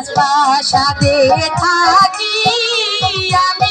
রাজপ্রাসাদে থাকি আমি।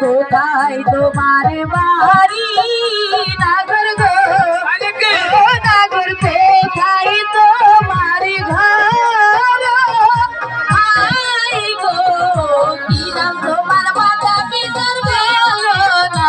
কোথায় তোমার বাড়ি? নাগর গো। নাগর কোথায় তোমার ঘর? আই গো কি নাম তোমার? মাতা পিতার বেলো না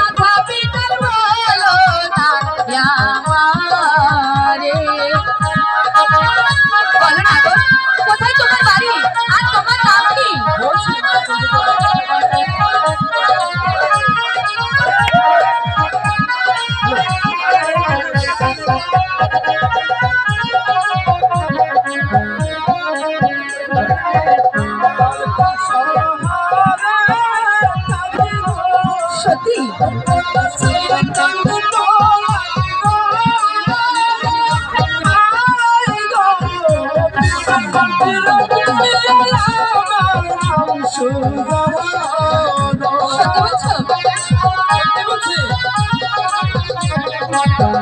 সত্যি Oh, no.